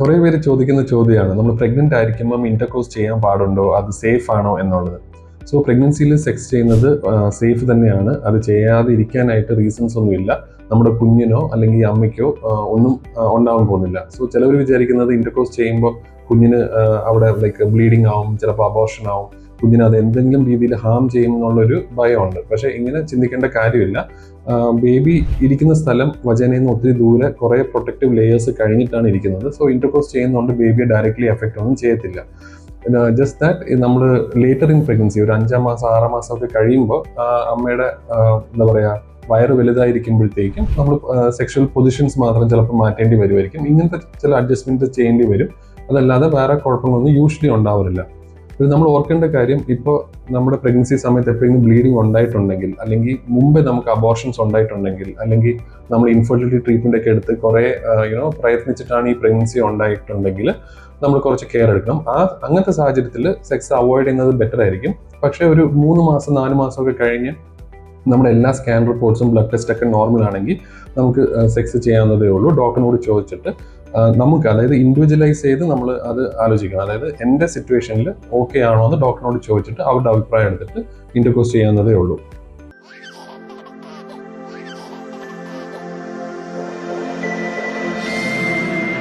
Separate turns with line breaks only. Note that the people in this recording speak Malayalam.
കുറേ പേര് ചോദിക്കുന്ന ചോദ്യമാണ് നമ്മൾ പ്രഗ്നന്റ് ആയിരിക്കുമ്പം ഇന്റർകോഴ്സ് ചെയ്യാൻ പാടുണ്ടോ? അത് സേഫ് ആണോ? എന്നുള്ളത്. സോ പ്രഗ്നൻസിയിൽ സെക്സ് ചെയ്യുന്നത് സേഫ് തന്നെയാണ്. അത് ചെയ്യാതെ ഇരിക്കാനായിട്ട് റീസൺസ് ഒന്നുമില്ല. നമ്മുടെ കുഞ്ഞിനോ അല്ലെങ്കിൽ അമ്മയ്ക്കോ ഒന്നും ഉണ്ടാവാൻ പോകുന്നില്ല. സോ ചിലവർ വിചാരിക്കുന്നത് ഇന്റർകോഴ്സ് ചെയ്യുമ്പോൾ കുഞ്ഞിന് അവിടെ ലൈക്ക് ബ്ലീഡിങ് ആവും ചിലപ്പോൾ അബോർഷൻ ആവും. കുഞ്ഞിന് അത് എന്തെങ്കിലും രീതിയിൽ ഹാം ചെയ്യും എന്നുള്ളൊരു ഭയമുണ്ട്. പക്ഷേ ഇങ്ങനെ ചിന്തിക്കേണ്ട കാര്യമില്ല. ബേബി ഇരിക്കുന്ന സ്ഥലം വചനയിൽ നിന്ന് ഒത്തിരി ദൂരെ കുറേ പ്രൊട്ടക്റ്റീവ് ലേയേഴ്സ് കഴിഞ്ഞിട്ടാണ് ഇരിക്കുന്നത്. സോ ഇന്റർകോസ് ചെയ്യുന്നതുകൊണ്ട് ബേബിയെ ഡയറക്റ്റ്ലി എഫക്റ്റ് ഒന്നും ചെയ്യത്തില്ല. ജസ്റ്റ് ദാറ്റ് നമ്മൾ ലേറ്റർ ഇൻ പ്രഗ്നൻസി ഒരു അഞ്ചാം മാസം ആറാം മാസം ഒക്കെ കഴിയുമ്പോൾ അമ്മയുടെ എന്താ പറയുക വയറ് വലുതായിരിക്കുമ്പോഴത്തേക്കും നമ്മൾ സെക്ഷൽ പൊസിഷൻസ് മാത്രം ചിലപ്പോൾ മാറ്റേണ്ടി വരുമായിരിക്കും. ഇങ്ങനത്തെ ചില അഡ്ജസ്റ്റ്മെന്റ് ചെയ്യേണ്ടി വരും. അതല്ലാതെ വേറെ കുഴപ്പങ്ങളൊന്നും യൂഷ്വലി ഉണ്ടാവാറില്ല. ഇത് നമ്മൾ ഓർക്കേണ്ട കാര്യം ഇപ്പോൾ നമ്മുടെ പ്രഗ്നൻസി സമയത്ത് എപ്പോഴെങ്കിലും ബ്ലീഡിങ് ഉണ്ടായിട്ടുണ്ടെങ്കിൽ അല്ലെങ്കിൽ മുമ്പേ നമുക്ക് അബോർഷൻസ് ഉണ്ടായിട്ടുണ്ടെങ്കിൽ അല്ലെങ്കിൽ നമ്മൾ ഇൻഫെർട്ടിലിറ്റി ട്രീറ്റ്മെന്റ് ഒക്കെ എടുത്ത് കുറേ യുനോ പ്രയത്നിച്ചിട്ടാണ് ഈ പ്രഗ്നൻസി ഉണ്ടായിട്ടുണ്ടെങ്കിൽ നമ്മൾ കുറച്ച് കെയർ എടുക്കണം. ആ അങ്ങനത്തെ സാഹചര്യത്തിൽ സെക്സ് അവോയ്ഡ് ചെയ്യുന്നത് ബെറ്റർ ആയിരിക്കും. പക്ഷേ ഒരു മൂന്ന് മാസം നാല് മാസമൊക്കെ കഴിഞ്ഞ് നമ്മുടെ എല്ലാ സ്കാൻ റിപ്പോർട്ട്സും ബ്ലഡ് ടെസ്റ്റ് ഒക്കെ നോർമൽ ആണെങ്കിൽ നമുക്ക് സെക്സ് ചെയ്യാവുന്നതേ ഉള്ളൂ. ഡോക്ടറിനോട് ചോദിച്ചിട്ട് നമുക്ക് അതായത് ഇൻഡിവിജ്വലൈസ് ചെയ്ത് നമ്മൾ അത് ആലോചിക്കണം. അതായത് എന്റെ സിറ്റുവേഷനിൽ ഓക്കെ ആണോ എന്ന് ഡോക്ടറിനോട് ചോദിച്ചിട്ട് അവരുടെ അഭിപ്രായം എടുത്തിട്ട് ഇന്റർകോസ് ചെയ്യാവുന്നതേ ഉള്ളൂ.